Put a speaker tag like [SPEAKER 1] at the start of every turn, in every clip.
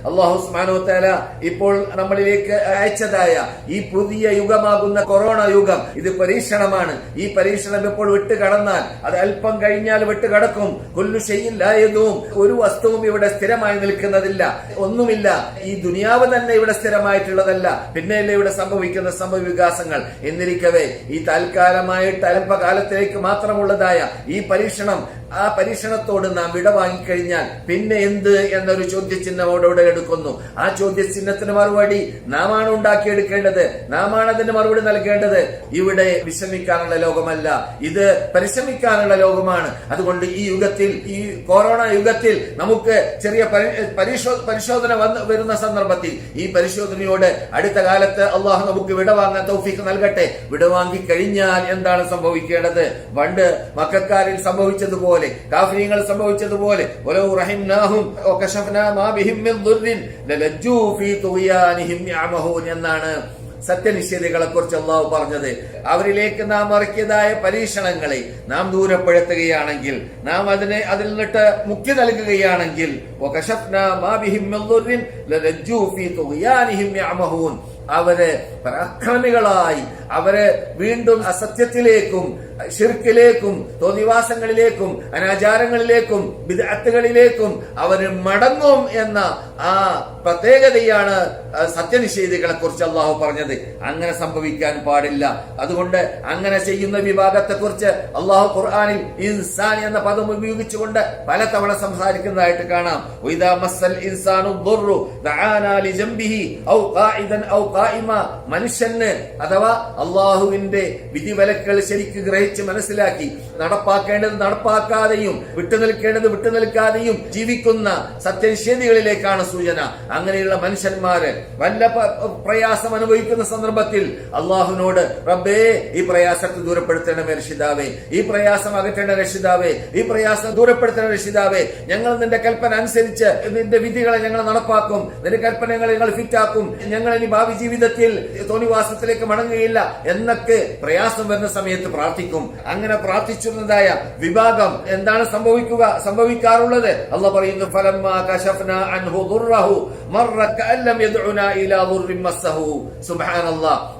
[SPEAKER 1] അള്ളാഹു സുബ്ഹാനഹു ഇപ്പോൾ നമ്മളിലേക്ക് അയച്ചതായ ഈ പുതിയ യുഗമാകുന്ന കൊറോണ യുഗം ഇത് പരീക്ഷണമാണ്. ഈ പരീക്ഷണം ഇപ്പോൾ വിട്ട് കടന്നാൽ അത് അല്പം കഴിഞ്ഞാൽ വിട്ട് കടക്കും. കൊല്ലു എന്നും ഒരു വസ്തുവും ഇവിടെ സ്ഥിരമായി നിൽക്കുന്നതില്ല. ഒന്നുമില്ല. ഈ ദുനിയാവ് തന്നെ ഇവിടെ സ്ഥിരമായിട്ടുള്ളതല്ല. പിന്നെയല്ലേ ഇവിടെ സംഭവിക്കുന്ന സംഭവ വികാസങ്ങൾ എന്നിരിക്കവേ ഈ താൽക്കാലമായിട്ട് അല്പകാലത്തിലേക്ക് മാത്രമുള്ളതായ ഈ പരീക്ഷണം ആ പരീക്ഷണത്തോട് നാം വിട വാങ്ങിക്കഴിഞ്ഞാൽ പിന്നെ എന്ത് എന്നൊരു ചോദ്യചിഹ്നമോടോടെ എടുക്കുന്നു ആ ചോദ്യചിഹ്നത്തിന് മറുപടി നാമാണ് ഉണ്ടാക്കിയെടുക്കേണ്ടത്. നാമാണ് അതിന് മറുപടി നൽകേണ്ടത്. ഇവിടെ വിഷമിക്കാനുള്ള ലോകമല്ല. ഇത് പരിശ്രമിക്കാനുള്ള ലോകമാണ്. അതുകൊണ്ട് ഈ യുഗത്തിൽ ഈ കൊറോണ യുഗത്തിൽ നമുക്ക് ചെറിയ പരിശോ- പരിശോധന വന്ന് വരുന്ന സന്ദർഭത്തിൽ ഈ പരിശോധനയോട് അടുത്ത കാലത്ത് അള്ളാഹു നമുക്ക് വിടവാങ്ങാൻ തൗഫീഖ് നൽകട്ടെ. വിടവാങ്ങി കഴിഞ്ഞാൽ എന്താണ് സംഭവിക്കേണ്ടത്? പണ്ട് മക്കാരിൽ സംഭവിച്ചതുപോലെ കാഫര്യങ്ങൾ സംഭവിച്ചതുപോലെ വലൗ റഹിംനാഹും വകശഫ്നാ എന്നാണ് സത്യനിഷേധികളെ കുറിച്ച് അള്ളാഹു പറഞ്ഞത്. അവരിലേക്ക് നാം ഇറക്കിയതായ പരീക്ഷണങ്ങളെ നാം ദൂരപ്പെടുത്തുകയാണെങ്കിൽ നാം അതിനെ അതിൽ നിന്നിട്ട് മുക്തി നൽകുകയാണെങ്കിൽ അവരെ പരാക്രമികളായി. അവരെ വീണ്ടും അസത്യത്തിലേക്കും ശിർക്കിലേക്കും തോന്നിവാസങ്ങളിലേക്കും അനാചാരങ്ങളിലേക്കും വിദഗ്ധകളിലേക്കും അവർ മടങ്ങും എന്ന ആ പ്രത്യേകതയാണ് സത്യനിഷേധികളെ കുറിച്ച് അള്ളാഹു പറഞ്ഞത്. അങ്ങനെ സംഭവിക്കാൻ പാടില്ല. അതുകൊണ്ട് അങ്ങനെ ചെയ്യുന്ന വിഭാഗത്തെ കുറിച്ച് അള്ളാഹു ഖുർആാനിൽ ഇൻസാൻ എന്ന പദം ഉപയോഗിച്ചുകൊണ്ട് പലതവണ സംസാരിക്കുന്നതായിട്ട് കാണാം. ഇൻസാനു ഔ ഔ ഖായിമ മനുഷ്യന് അഥവാ അള്ളാഹുവിന്റെ വിധിവലക്കൾ ശരിക്ക് ഗ്രഹിച്ച് മനസ്സിലാക്കി നടപ്പാക്കേണ്ടത് നടപ്പാക്കാതെയും വിട്ടുനിൽക്കേണ്ടത് വിട്ടുനിൽക്കാതെയും ജീവിക്കുന്ന സത്യനിഷേധികളിലേക്കാണ് സൂചന. അങ്ങനെയുള്ള മനുഷ്യന്മാര് വല്ല പ്രയാസം അനുഭവിക്കുന്ന സന്ദർഭത്തിൽ അള്ളാഹുവിനോട് റബ്ബേ ഈ പ്രയാസത്തെ ദൂരപ്പെടുത്തണമേ രക്ഷിതാവേ ഈ പ്രയാസം അകറ്റേണ്ട രക്ഷിതാവേ ഈ പ്രയാസം ദൂരപ്പെടുത്തേണ്ട രക്ഷിതാവേ ഞങ്ങൾ നിന്റെ കൽപ്പന അനുസരിച്ച് നിന്റെ വിധികളെ ഞങ്ങൾ നടപ്പാക്കും നിന്റെ കൽപ്പനകളെ ഞങ്ങൾ ഫിറ്റാക്കും ഞങ്ങൾ ഇനി ഭാവി ജീവിതത്തിൽ തോന്നിവാസത്തിലേക്ക് മടങ്ങുകയില്ല എന്നൊക്കെ പ്രയാസം വരുന്ന സമയത്ത് പ്രാർത്ഥിക്കും. അങ്ങനെ പ്രാർത്ഥിച്ചിരുന്നതായ വിഭാഗം എന്താണ് സംഭവിക്കുക? സംഭവിക്കാറുള്ളത്? അല്ല പറയുന്നു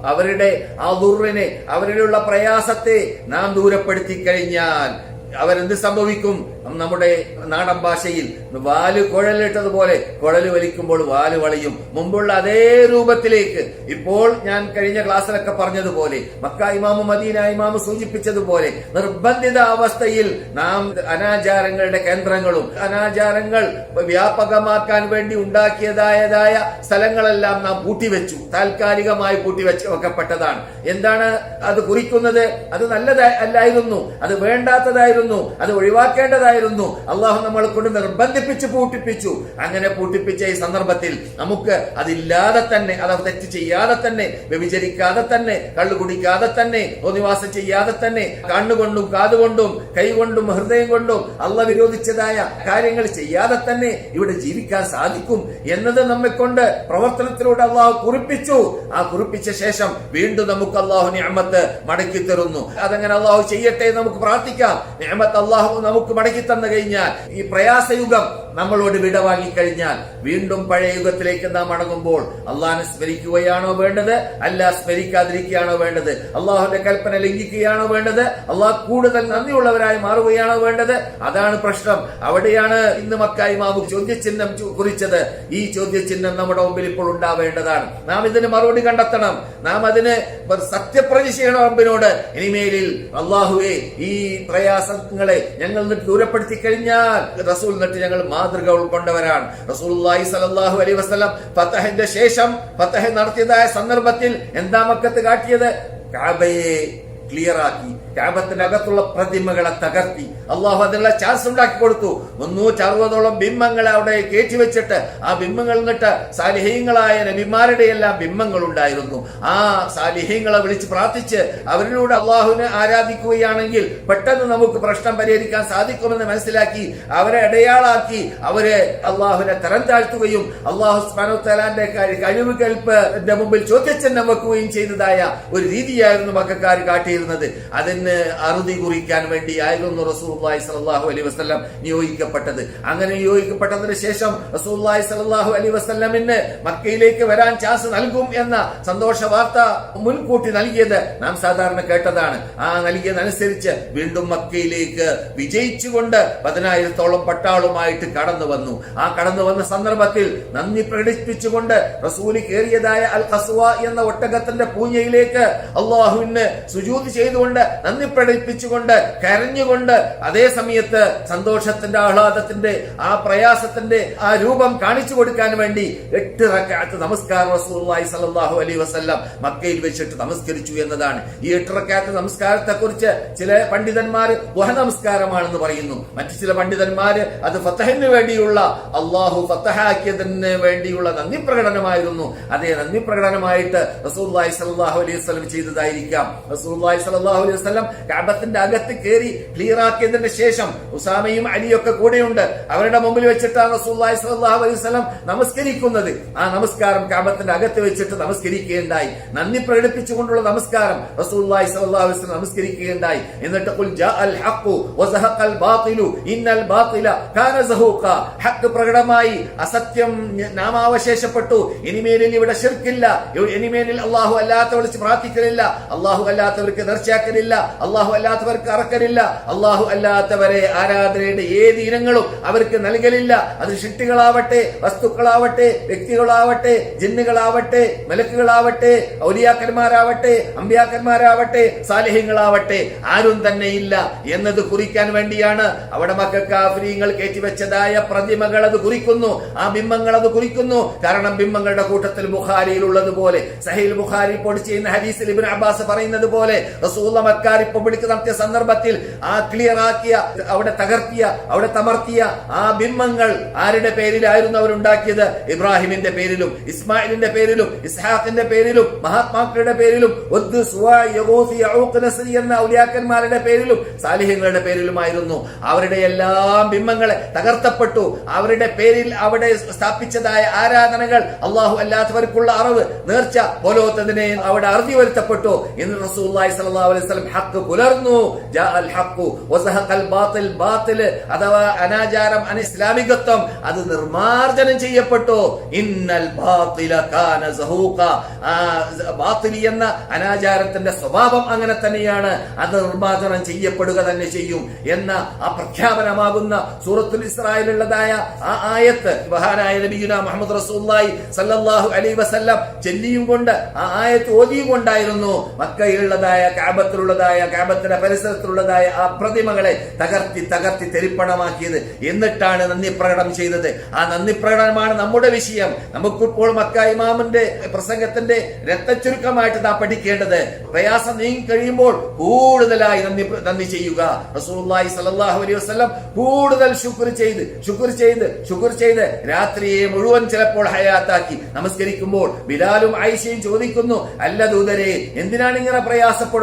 [SPEAKER 1] അവരുടെ ആ ദുറിനെ അവരിലുള്ള പ്രയാസത്തെ നാം ദൂരപ്പെടുത്തി കഴിഞ്ഞാൽ അവരെന്ത് സംഭവിക്കും? നമ്മുടെ നാടൻ ഭാഷയിൽ വാൽ കുഴലിട്ടതുപോലെ കുഴൽ വലിക്കുമ്പോൾ വാൽ വളയും. മുമ്പുള്ള അതേ രൂപത്തിലേക്ക് ഇപ്പോൾ ഞാൻ കഴിഞ്ഞ ക്ലാസ്സിലൊക്കെ പറഞ്ഞതുപോലെ മക്ക ഇമാമു മദീന ഇമാമു സൂചിപ്പിച്ചതുപോലെ നിർബന്ധിത അവസ്ഥയിൽ നാം അനാചാരങ്ങളുടെ കേന്ദ്രങ്ങളും അനാചാരങ്ങൾ വ്യാപകമാക്കാൻ വേണ്ടി ഉണ്ടാക്കിയതായതായ സ്ഥലങ്ങളെല്ലാം നാം പൂട്ടിവെച്ചു താൽക്കാലികമായി പൂട്ടിവെച്ച് വെക്കപ്പെട്ടതാണ്. എന്താണ് അത് കുറിക്കുന്നത്? അത് നല്ലതായി അല്ലായിരുന്നു. അത് വേണ്ടാത്തതായിരുന്നു. അത് ഒഴിവാക്കേണ്ടതായിരുന്നു അള്ളാഹു നമ്മളെ കൊണ്ട് നിർബന്ധിപ്പിച്ച് പൂട്ടിപ്പിച്ചു. അങ്ങനെ പൂട്ടിപ്പിച്ച ഈ സന്ദർഭത്തിൽ നമുക്ക് അതില്ലാതെ തന്നെ അത് തെറ്റ് ചെയ്യാതെ തന്നെ വ്യഭിചരിക്കാതെ തന്നെ കള്ളു കുടിക്കാതെ തന്നെ ഒന്നിവാസം ചെയ്യാതെ തന്നെ കണ്ണുകൊണ്ടും കാതുകൊണ്ടും കൈകൊണ്ടും ഹൃദയം കൊണ്ടും അള്ള വിരോധിച്ചതായ കാര്യങ്ങൾ ചെയ്യാതെ തന്നെ ഇവിടെ ജീവിക്കാൻ സാധിക്കും എന്നത് നമ്മെ കൊണ്ട് പ്രവർത്തനത്തിലൂടെ അള്ളാഹു കുറിപ്പിച്ചു. ആ കുറിപ്പിച്ച ശേഷം വീണ്ടും നമുക്ക് അള്ളാഹു ഞാമത്ത് മടക്കി തരുന്നു. അതങ്ങനെ അള്ളാഹു ചെയ്യട്ടെ നമുക്ക് പ്രാർത്ഥിക്കാം. ഞാമത്ത് അള്ളാഹു നമുക്ക് മടക്കി തന്നു കഴിഞ്ഞാൽ ഈ പ്രയാസയുഗം നമ്മളോട് വിടവാങ്ങി കഴിഞ്ഞാൽ വീണ്ടും പഴയ യുഗത്തിലേക്ക് നാം മടങ്ങുമ്പോൾ അള്ളാഹിനെ സ്മരിക്കുകയാണോ വേണ്ടത്? അല്ല സ്മരിക്കാതിരിക്കുകയാണോ വേണ്ടത്? അള്ളാഹുന്റെ കൽപ്പന ലംഘിക്കുകയാണോ വേണ്ടത്? അള്ളാഹ് കൂടുതൽ നന്ദിയുള്ളവരായി മാറുകയാണോ വേണ്ടത്? അതാണ് പ്രശ്നം. അവിടെയാണ് ഇന്ന് മക്കായി മാമു ചോദ്യചിഹ്നം കുറിച്ചത്. ഈ ചോദ്യചിഹ്നം നമ്മുടെ മുമ്പിൽ ഇപ്പോൾ ഉണ്ടാവേണ്ടതാണ്. നാം ഇതിന് മറുപടി കണ്ടെത്തണം. നാം അതിന് സത്യപ്രതി ചെയ്യണം റബ്ബിനോട്? ഇനിമേലിൽ അള്ളാഹുവെ ഈ പ്രയാസങ്ങളെ ഞങ്ങൾ നിന്നിട്ട് ദൂരപ്പെടുത്തി കഴിഞ്ഞാൽ റസൂൽ എന്നിട്ട് ഞങ്ങൾ മാതൃക ഉൾക്കൊണ്ടവരാണ്. റസൂലുള്ളാഹി സ്വല്ലല്ലാഹു അലൈഹി വസല്ലം ഫതഹിന്റെ ശേഷം ഫതഹ് നടത്തിയതായ സന്ദർഭത്തിൽ എന്താ മക്കത്ത് കാട്ടിയത്? കാബയെ ക്യാബത്തിന്റെ അകത്തുള്ള പ്രതിമകളെ തകർത്തി. അള്ളാഹു അതിനുള്ള ചാൻസ് ഉണ്ടാക്കി കൊടുത്തു. മുന്നൂറ്ററുപതോളം ബിംബങ്ങളെ അവിടെ കയറ്റി വെച്ചിട്ട് ആ ബിംബങ്ങൾ എന്നിട്ട് സാലിഹ്യങ്ങളായ നബിമാരുടെ എല്ലാം ബിംബങ്ങൾ ഉണ്ടായിരുന്നു ആ സാലിഹീങ്ങളെ വിളിച്ച് പ്രാർത്ഥിച്ച് അവരിലൂടെ അള്ളാഹുവിനെ ആരാധിക്കുകയാണെങ്കിൽ പെട്ടെന്ന് നമുക്ക് പ്രശ്നം പരിഹരിക്കാൻ സാധിക്കുമെന്ന് മനസ്സിലാക്കി അവരെ ഇടയാളാക്കി അവരെ അള്ളാഹുവിനെ തരം താഴ്ത്തുകയും അള്ളാഹു സ്മാനോത്തലാന്റെ കഴിവ് കൽപ്പ് മുമ്പിൽ ചോദ്യചിഹ്നം വെക്കുകയും ചെയ്തതായ ഒരു രീതിയായിരുന്നു മക്കാർ കാട്ടി പറഞ്ഞിരുന്നത് അതിന് അറുതി കുറിക്കാൻ വേണ്ടി ആയിരുന്നു റസൂല്ലായി സലാഹു അലൈ വസ്ലം നിയോഗിക്കപ്പെട്ടത്. അങ്ങനെ നിയോഗിക്കപ്പെട്ടതിന് ശേഷം റസൂല്ലായി സലാഹു അലൈ വസ്ലമിന് മക്കയിലേക്ക് വരാൻ ചാൻസ് നൽകും എന്ന സന്തോഷ വാർത്ത മുൻകൂട്ടി നൽകിയത് നാം സാധാരണ കേട്ടതാണ്. ആ നൽകിയതനുസരിച്ച് വീണ്ടും മക്കയിലേക്ക് വിജയിച്ചുകൊണ്ട് പതിനായിരത്തോളം പട്ടാളുമായിട്ട് കടന്നു വന്നു. ആ കടന്നു വന്ന സന്ദർഭത്തിൽ നന്ദി പ്രകടിപ്പിച്ചുകൊണ്ട് റസൂലി കയറിയതായ അൽ ഖസ്വ എന്ന ഒട്ടകത്തിന്റെ പൂഞ്ഞയിലേക്ക് അള്ളാഹുവിന് സുജൂത് ചെയ്തുകൊണ്ട് നന്ദി പ്രകടിപ്പിച്ചുകൊണ്ട് കരഞ്ഞുകൊണ്ട് അതേ സമയത്ത് സന്തോഷത്തിന്റെ ആഹ്ലാദത്തിന്റെ ആ പ്രയാസത്തിന്റെ ആ രൂപം കാണിച്ചു കൊടുക്കാൻ വേണ്ടി എട്ട് റക്കാത്ത് നമസ്കാരം റസൂലുള്ളാഹി സലാഹു അലൈഹി വസ്ല്ലാം മക്കയിൽ വെച്ചിട്ട് നമസ്കരിച്ചു എന്നതാണ്. ഈ എട്ട് റക്കാത്ത് നമസ്കാരത്തെ കുറിച്ച് ചില പണ്ഡിതന്മാർ ഗുഹ നമസ്കാരമാണെന്ന് പറയുന്നു. മറ്റു ചില പണ്ഡിതന്മാർ അത് ഫത്തഹിന് വേണ്ടിയുള്ള അള്ളാഹു ഫത്തഹാക്കിയതിന് വേണ്ടിയുള്ള നന്ദി പ്രകടനമായിരുന്നു. അതേ നന്ദി പ്രകടനമായിട്ട് റസൂലുള്ളാഹി സ്വല്ലല്ലാഹു അലൈഹി വസല്ലം ചെയ്തതായിരിക്കാം. റസൂലുള്ളാഹി സ്വല്ലല്ലാഹു അലൈഹി വസല്ലം കഅബത്തിന്റെ അകത്ത് കയറി ക്ലിയർ ആക്കിയതിന് ശേഷം ഉസാമയും അലിയൊക്കെ കൂടെയുണ്ട്. അവരുടെ മുമ്പിൽ വെച്ചിട്ടാണ് റസൂലുള്ളാഹി സ്വല്ലല്ലാഹു അലൈഹി വസല്ലം നമസ്കരിക്കുന്നത്. ആ നമസ്കാരം കഅബത്തിന്റെ അകത്ത് വെച്ചിട്ട് നമസ്കരിക്കുകയുണ്ടായി. നന്ദി പ്രകടിപ്പിച്ചുകൊണ്ടുള്ള നമസ്കാരം റസൂലുള്ളാഹി സ്വല്ലല്ലാഹു അലൈഹി വസല്ലം നമസ്കരിക്കുകയുണ്ടായി. എന്നിട്ട് ഖുൽ ജാഅൽ ഹഖു വസഹഖൽ ബാത്തിലു ഇന്നൽ ബാത്തില കാന സഹൂഖ. ഹഖ് പ്രകടമായി അസത്യം നാമാവശേഷപ്പെട്ടു. ഇനിമേലിൽ ഇവിടെ ശിർക്കില്ല. ഇനിമേലിൽ അള്ളാഹു അല്ലാത്ത വിളിച്ച് പ്രാർത്ഥിക്കലില്ല. അള്ളാഹു അല്ലാത്തവർക്ക് നേർച്ചയാക്കലില്ല. അള്ളാഹു അല്ലാത്തവർക്ക് അറക്കലില്ല. അള്ളാഹു അല്ലാത്തവരെ ആരാധനയുടെ ഏത് ഇനങ്ങളും അവർക്ക് നൽകലില്ല. അത് ഷിട്ടുകളാവട്ടെ വസ്തുക്കളാവട്ടെ വ്യക്തികളാവട്ടെ ജിന്നുകളാവട്ടെ മലക്കുകളാവട്ടെ ഔലിയാക്കന്മാരാവട്ടെ അമ്പ്യാക്കന്മാരാവട്ടെ സാലഹ്യങ്ങളാവട്ടെ ആരും തന്നെ ഇല്ല എന്നത് കുറിക്കാൻ വേണ്ടിയാണ് അവിടെ മക്കാഫിരിയങ്ങൾ കയറ്റിവെച്ചതായ പ്രതിമകൾ അത് കുറിക്കുന്നു. ആ ബിംബങ്ങൾ അത് കുറിക്കുന്നു. കാരണം ബിംബങ്ങളുടെ കൂട്ടത്തിൽ ബുഖാരിയിൽ ഉള്ളതുപോലെ സഹീൽ ബുഖാരി പൊടിച്ചു ചെയ്യുന്ന ഹദീസിൽ ഇബ്നു അബ്ബാസ് പറയുന്നത് പോലെ റസൂല മക്കാർ ഇപ്പൊ പിടിക്ക് നടത്തിയ സന്ദർഭത്തിൽ ആ ക്ലിയർ ആക്കിയ അവിടെ തകർത്തിയ അവിടെ തമർത്തിയ ആ ബിംബങ്ങൾ ആരുടെ പേരിലായിരുന്നു അവരുണ്ടാക്കിയത്? ഇബ്രാഹിമിന്റെ പേരിലും ഇസ്മായിലിന്റെ പേരിലും ഇസ്ഹാഖിന്റെ പേരിലും മഹാത്മാക്കളുടെ പേരിലും എന്ന ഔലിയാക്കന്മാരുടെ പേരിലും സാലിഹ്യങ്ങളുടെ പേരിലുമായിരുന്നു. അവരുടെ എല്ലാം ബിംബങ്ങളെ തകർത്തപ്പെട്ടു. അവരുടെ പേരിൽ അവിടെ സ്ഥാപിച്ചതായ ആരാധനകൾ അള്ളാഹു അല്ലാത്തവർക്കുള്ള അറിവ് നേർച്ച പോലോത്തതിനെ അവിടെ അറുതി വരുത്തപ്പെട്ടു. എന്ന് റസൂലുള്ളാഹി സ്വല്ലല്ലാഹു അലൈഹി വസല്ലം പുലർന്നു. ഹഖു വസഹഖൽ അഥവാ അനാചാരം അനിസ്ലാമികത്വം അത് നിർമാർജനം ചെയ്യപ്പെട്ടു. ഇന്നൽ കാന സഹൂഖ. എന്ന അനാചാരത്തിന്റെ സ്വഭാവം അങ്ങനെ തന്നെയാണ്. അത് നിർമാർജനം ചെയ്യപ്പെടുക തന്നെ ചെയ്യും എന്ന ആ പ്രഖ്യാപനമാകുന്ന സൂറത്തുൽ ഇസ്രായേലുള്ളതായ ആ ആയത്ത് മഹാനായ നബിയുന മുഹമ്മദ് റസൂല്ലായി സല്ലല്ലാഹു അലൈഹി വസല്ലം ചെല്ലിയും കൊണ്ട് ആ ആയത്ത് ഓതിയും കൊണ്ടായിരുന്നു. മക്കയിലുള്ളതായ കാബത്തിലുള്ളതായ കാബത്തിന്റെ പരിസരത്തിലുള്ളതായ ആ പ്രതിമകളെ തകർത്തി തകർത്തി തെരിപ്പണമാക്കിയത് എന്നിട്ടാണ് നന്ദി പ്രകടനം ചെയ്തത്. ആ നന്ദി പ്രകടനമാണ് നമ്മുടെ വിഷയം. നമുക്കിപ്പോൾ മക്ക ഇമാമിന്റെ പ്രസംഗത്തിന്റെ രക്തചുരുക്കമായിട്ട് നാം പഠിക്കേണ്ടത്. പ്രയാസം നീങ്ങി കഴിയുമ്പോൾ കൂടുതലായി നന്ദി നന്ദി ചെയ്യുക. റസൂലുള്ളാഹി സ്വല്ലല്ലാഹു അലൈഹി വസ്ലം കൂടുതൽ ശുക്ർ ചെയ്ത് ശുക്ർ ചെയ്ത് ശുക്ർ ചെയ്ത് രാത്രിയെ മുഴുവൻ ചിലപ്പോൾ ഹയാത്താക്കി. നമസ്കരിക്കുമ്പോൾ ബിലാലും ആയിഷയും ചോദിക്കുന്നു അല്ല ദൂതരെ എന്തിനാണ് ഇങ്ങനെ പ്രയാസപ്പെടുന്നു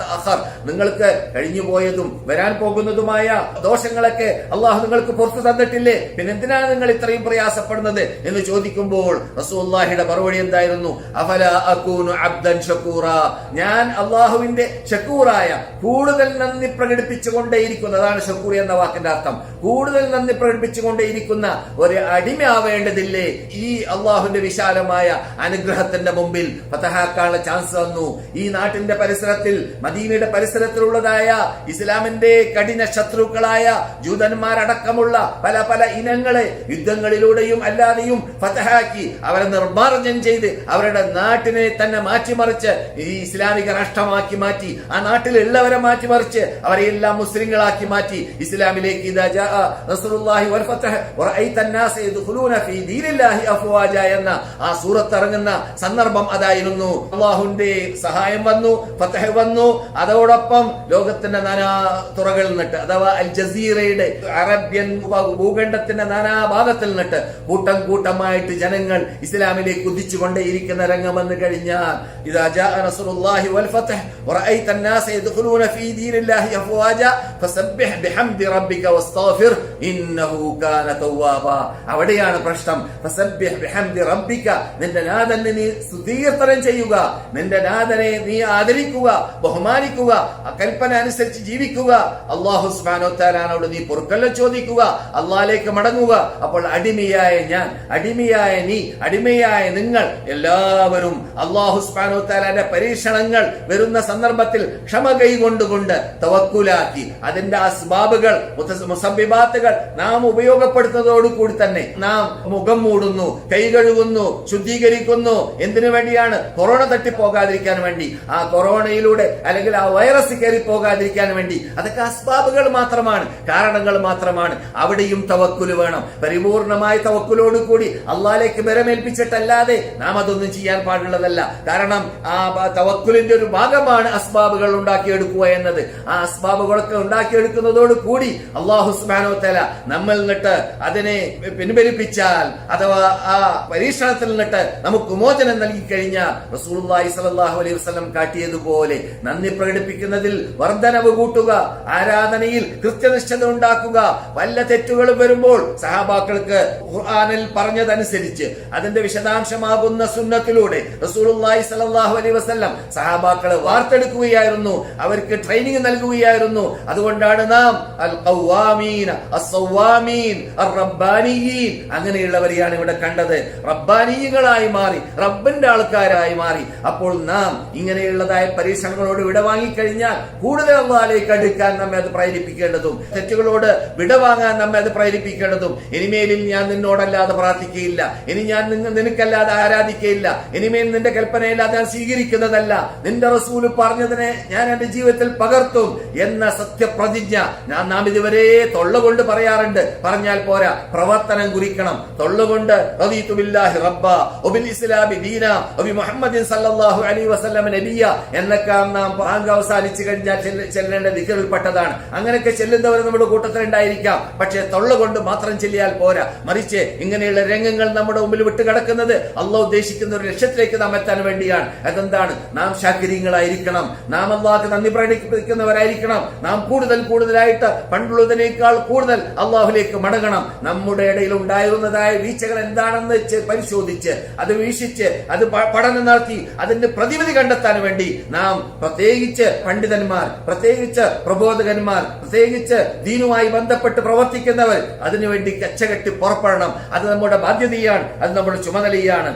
[SPEAKER 1] തഅഖർ. നിങ്ങൾക്ക് കഴിഞ്ഞുപോയതും വരാൻ പോകുന്നതുമായ ദോഷങ്ങളൊക്കെ അള്ളാഹു നിങ്ങൾക്ക് പുറത്തു തന്നിട്ടില്ലേ? പിന്നെ എന്തിനാണ് നിങ്ങൾ ഇത്രയും പ്രയാസപ്പെടുന്നത് എന്ന് ചോദിക്കുമ്പോൾ റസൂല്ലാഹിയുടെ മറുപടി എന്തായിരുന്നു? അഫല അകൂനു അബ്ദൻ ഷക്കൂറ. ഞാൻ അള്ളാഹുവിന്റെ ഷക്കൂറായ കൂടുതൽ നന്ദി പ്രകടിപ്പിച്ചുകൊണ്ടേയിരിക്കുന്ന അതാണ് ഷക്കൂർ എന്ന വാക്കിന്റെ അർത്ഥം. കൂടുതൽ നന്ദി പ്രകടിപ്പിച്ചുകൊണ്ടേയിരിക്കുന്ന ഒരു അടിമയാവേണ്ടതില്ലേ? ഈ അള്ളാഹുവിന്റെ വിശാലമായ അനുഗ്രഹത്തിന്റെ മുമ്പിൽ ഫതഹാക്കാനുള്ള ചാൻസ് വന്നു. ഈ നാട്ടിന്റെ പരിസരത്തിൽ മദീനയുടെ പരിസരത്തിലുള്ളതായ ഇസ്ലാമിന്റെ കഠിന ശത്രുക്കളായ ജൂതന്മാരടക്കമുള്ള പല പല ഇനങ്ങളെ യുദ്ധങ്ങളിലൂടെയും അല്ലാതെയും ഫതഹാക്കി അവരെ നിർമ്മാർജനം ചെയ്ത് അവരുടെ നാട്ടിനെ തന്നെ മാറ്റിമറിച്ച് ഈ ഇസ്ലാമിക രാഷ്ട്രമാക്കി മാറ്റി ആ നാട്ടിലുള്ളവരെ മാറ്റിമറിച്ച് അവരെ എല്ലാം മുസ്ലിങ്ങളാക്കി മാറ്റി. ഇസ്ലാമിലേക്ക് എന്ന ആ സൂറത്ത് ഇറങ്ങുന്ന സന്ദർഭം അതായിരുന്നു അള്ളാഹുന്റെ സഹായം വന്നു ഫതഹ് വന്നു അതോടൊപ്പം ലോകത്തിന്റെ നാനാ തുറകളിൽ നിന്നിട്ട് അഥവാ അൽ ജസീറയുടെ അറബ്യൻ ഭൂഖണ്ഡത്തിന്റെ നാനാ ഭാഗത്തിൽ നിന്നിട്ട് കൂട്ടം കൂട്ടമായിട്ട് ജനങ്ങൾ ഇസ്ലാമിലേക്ക് കുതിച്ചുകൊണ്ടേയിരിക്കുന്ന രംഗം വന്നു കഴിഞ്ഞാൽ ഇതാ ജാഅ നസ്റുല്ലാഹി വൽ ഫതഹ് വറഅയ്ത الناس يدخلون في دين الله أفواجا فسبح بحمد ربك واستغفر إنه كان توابا അവിടെയാണ് പ്രശ്നം ഫസബ്ബിഹ് ബിഹംദി റബ്ബിക നിന്റെ നാഥന് നീ സ്തുതീർത്തനം നിരന്തരം ചെയ്യുക. നിന്റെ നാഥനെ നീ ആദരിക്കുക ബഹുമാനിക്കുക കൽപ്പന അനുസരിച്ച് ജീവിക്കുക. അള്ളാഹു സ്മാനോത്താലാനോട് നീ പൊറുക്കല്ല ചോദിക്കുക. അള്ളാഹിലേക്ക് മടങ്ങുക. അപ്പോൾ അടിമയായ ഞാൻ അടിമയായ നീ അടിമയായ നിങ്ങൾ എല്ലാവരും അള്ളാഹു സ്മാനോത്താലാന്റെ പരീക്ഷണങ്ങൾ വരുന്ന സന്ദർഭത്തിൽ ക്ഷമ കൈകൊണ്ടുകൊണ്ട് തവക്കുലാക്കി. അതിന്റെ അസ്ബാബുകൾ മുസബ്ബിബാത്തുകൾ നാം ഉപയോഗപ്പെടുത്തുന്നതോടുകൂടി തന്നെ നാം മുഖം മൂടുന്നു കൈ കഴുകുന്നു ശുദ്ധീകരിക്കുന്നു. എന്തിനു വേണ്ടിയാണ് കൊറോണ തട്ടിപ്പോകാതിരിക്കാൻ വേണ്ടി ആ കൊറോണയിലൂടെ അല്ലെങ്കിൽ ആ വൈറസ് കയറി പോകാതിരിക്കാൻ വേണ്ടി അതൊക്കെ അസ്ബാബുകൾ മാത്രമാണ് കാരണങ്ങൾ മാത്രമാണ്. അവിടെയും തവക്കുൽ വേണം. പരിപൂർണമായ തവക്കുലോട് കൂടി അള്ളാലേക്ക് ബരമേൽപ്പിച്ചിട്ടല്ലാതെ നാം അതൊന്നും ചെയ്യാൻ പാടുള്ളതല്ല. കാരണം ആ തവക്കുലിന്റെ ഒരു ഭാഗമാണ് അസ്ബാബുകൾ ഉണ്ടാക്കിയെടുക്കുക എന്നത്. ആ അസ്ബാബുകളൊക്കെ ഉണ്ടാക്കിയെടുക്കുന്നതോട് കൂടി അള്ളാഹുസ്മാനോ തല നമ്മൾ നിന്നിട്ട് അതിനെ പിൻവലിപ്പിച്ചാൽ അഥവാ ആ പരീക്ഷണത്തിൽ നിന്നിട്ട് നമുക്ക് മോചനം നൽകി കഴിഞ്ഞാൽ റസൂലുള്ളാഹി സ്വല്ലല്ലാഹു അലൈഹി വസല്ലം കാട്ടിയതുപോലെ നന്ദി പ്രകടിപ്പിക്കുന്നതിൽ വർധനവ് കൂട്ടുക ആരാധനയിൽ കൃത്യനിഷ്ഠത ഉണ്ടാക്കുക വല്ല തെറ്റുകളും വരുമ്പോൾ സഹാബാക്കൾക്ക് ഖുർആനിൽ പറഞ്ഞതനുസരിച്ച് അതിന്റെ വിശദാംശമാകുന്ന സുന്നത്തിലൂടെ റസൂലുള്ളാഹി സ്വല്ലല്ലാഹു അലൈഹി വസല്ലം സഹാബാക്കളെ വാർത്തെടുക്കുകയായിരുന്നു അവർക്ക് ട്രെയിനിങ് നൽകുകയായിരുന്നു. അതുകൊണ്ടാണ് നാം അൽ ഖവ്വാമീൻ അസ്സവ്വാമീൻ റബ്ബാനിയീൻ അങ്ങനെയുള്ളവരെയാണ് ഇവിടെ കണ്ടത്. റബ്ബാനിയങ്ങളായി മാറി റബ്ബിന്റെ ആൾക്കാരായി മാറി. അപ്പോൾ നാം ഇങ്ങനെയുള്ളതായ പരീക്ഷണങ്ങളോട് വിട വാങ്ങിക്കഴിഞ്ഞാൽ കൂടുതൽ അള്ളാഹിലേക്ക് അടുക്കാൻ നമ്മെ അത് പ്രേരിപ്പിക്കേണ്ടതും തെറ്റുകളോട് വിടവാങ്ങാൻ നമ്മെ അത് പ്രേരിപ്പിക്കേണ്ടതും. ഇനിമേലിൽ ഞാൻ നിന്നോടല്ലാതെ പ്രാർത്ഥിക്കുകയില്ല ഇനി ഞാൻ നിങ്ങ- നിനക്കല്ലാതെ ആരാധിക്കുകയില്ല ഇനിമേൽ നിന്റെ കൽപ്പനയില്ലാതെ ഞാൻ സ്വീകരിക്കുന്നതല്ല. നിന്റെ റസൂൽ പറഞ്ഞതിനെ ഞാൻ എന്റെ ജീവിതത്തിൽ പകർത്തും എന്ന സത്യപ്രതിജ്ഞ ഞാൻ നാം ഇതുവരെ തൊള്ളുകൊണ്ട് പറയാറുണ്ട്. പറഞ്ഞാൽ പോരാ പ്രവർത്തനം കുറിക്കണം. തൊള്ളുകൊണ്ട് ഇസ്ലാമി ദീന വബി മുഹമ്മദിൻ സല്ലാഹു അലൈഹി വസല്ലം നബിയ എന്നൊക്കെ നാം പാങ്ക് അവസാനിച്ചു കഴിഞ്ഞാൽ ചെല്ല- ചെല്ലേണ്ട ദിക്കറിൽപ്പെട്ടതാണ് അങ്ങനെയൊക്കെ ചെല്ലുന്നവർ നമ്മുടെ കൂട്ടത്തിൽ ഉണ്ടായിരിക്കാം. പക്ഷേ തൊള്ള കൊണ്ട് മാത്രം ചെല്ലിയാൽ പോരാ. മറിച്ച് ഇങ്ങനെയുള്ള രംഗങ്ങൾ നമ്മുടെ മുമ്പിൽ വിട്ട് കിടക്കുന്നത് അള്ളാഹ് ഉദ്ദേശിക്കുന്ന ഒരു ലക്ഷ്യത്തിലേക്ക് നാം എത്താൻ വേണ്ടിയാണ്. അതെന്താണ്? നാം ശാക്കരിങ്ങളായിരിക്കണം. നാം അള്ളാഹ് നന്ദി പ്രകടിപ്പിക്കുന്നവരായിരിക്കണം. നാം കൂടുതൽ കൂടുതലായിട്ട് പണ്ടുള്ളതിനേക്കാൾ കൂടുതൽ അള്ളാഹുലേക്ക് മടങ്ങണം. നമ്മുടെ ഇടയിൽ ഉണ്ടായിരുന്നതായ വീഴ്ചകൾ എന്താണെന്ന് പരിശോധിച്ച് അത് വീക്ഷിച്ച് അത് പ- പഠനം നടത്തി അതിന്റെ പ്രതിവിധി കണ്ടെത്താൻ വേണ്ടി നാം പ്രത്യേകിച്ച് പണ്ഡിതന്മാർ പ്രത്യേകിച്ച് പ്രബോധകന്മാർ പ്രത്യേകിച്ച് ദീനുമായി ബന്ധപ്പെട്ട് പ്രവർത്തിക്കുന്നവർ അതിനുവേണ്ടി കച്ചകെട്ടി പുറപ്പെടണം. അത് നമ്മുടെ ബാധ്യതയാണ് അത് നമ്മുടെ ചുമതലയാണ്.